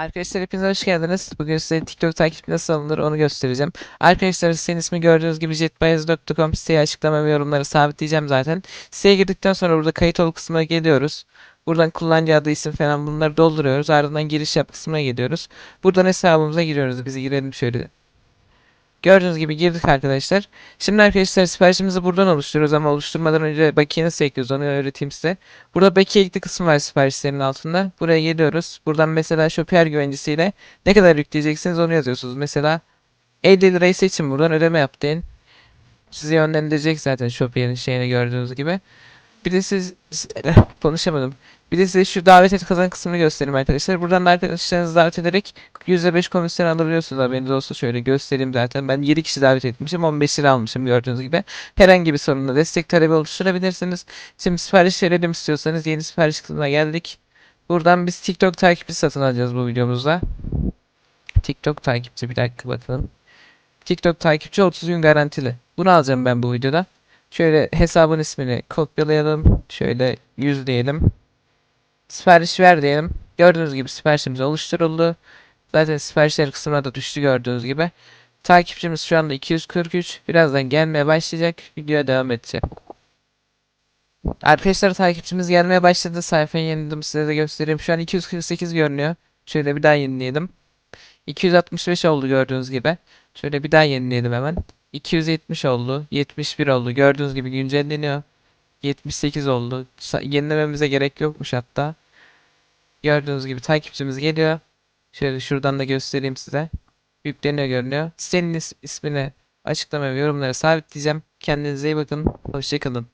Arkadaşlar hepiniz hoş geldiniz. Bugün size TikTok takip nasıl alınır onu göstereceğim. Arkadaşlar sitenin ismi gördüğünüz gibi jetbias.com siteye açıklama ve yorumları sabitleyeceğim zaten. Siteye girdikten sonra burada kayıt ol kısmına geliyoruz. Buradan kullanıcı adı isim falan bunları dolduruyoruz. Ardından giriş yap kısmına geliyoruz. Buradan hesabımıza giriyoruz. Bizi girelim şöyle. Gördüğünüz gibi girdik arkadaşlar. Şimdi arkadaşlar siparişimizi buradan oluşturuyoruz ama oluşturmadan önce bakiye nasıl ekliyoruz onu öğreteyim size. Burada bakiye ekli kısmı var siparişlerin altında. Buraya geliyoruz. Buradan mesela Shopier güvencesiyle ne kadar yükleyeceksiniz onu yazıyorsunuz. Mesela 50 lirayı seçin buradan ödeme yap deyin. Sizi yönlendirecek zaten Shopier'in şeyini gördüğünüz gibi. Bir de siz konuşamadım. Bir de size şu davet et kazan kısmını göstereyim arkadaşlar. Buradan da arkadaşlarınızı davet ederek %5 komisyon alabiliyorsunuz haberiniz olsun. Şöyle göstereyim zaten. Ben 7 kişi davet etmişim. 15 lira almışım gördüğünüz gibi. Herhangi bir sorunla destek talebi oluşturabilirsiniz. Şimdi sipariş verelim istiyorsanız yeni sipariş kısmına geldik. Buradan biz TikTok takipçi satın alacağız bu videomuzda. TikTok takipçi bir dakika bakalım. TikTok takipçi 30 gün garantili. Bunu alacağım ben bu videoda. Şöyle hesabın ismini kopyalayalım. Şöyle 100 diyelim. Sipariş ver diyelim. Gördüğünüz gibi siparişimiz oluşturuldu. Zaten siparişler kısmına da düştü gördüğünüz gibi. Takipçimiz şu anda 243. Birazdan gelmeye başlayacak. Videoya devam edeceğim. Arkadaşlar takipçimiz gelmeye başladı. Sayfayı yeniledim size de göstereyim. Şu an 248 görünüyor. Şöyle bir daha yenileyelim. 265 oldu gördüğünüz gibi. Şöyle bir daha yenileyelim hemen. 270 oldu. 71 oldu. Gördüğünüz gibi güncelleniyor. 78 oldu. Yenilememize gerek yokmuş hatta. Gördüğünüz gibi takipçimiz geliyor. Şöyle şuradan da göstereyim size. Yükleniyor görünüyor. Sitenin is- ismini açıklama ve yorumlara sabitleyeceğim. Kendinize iyi bakın. Hoşçakalın.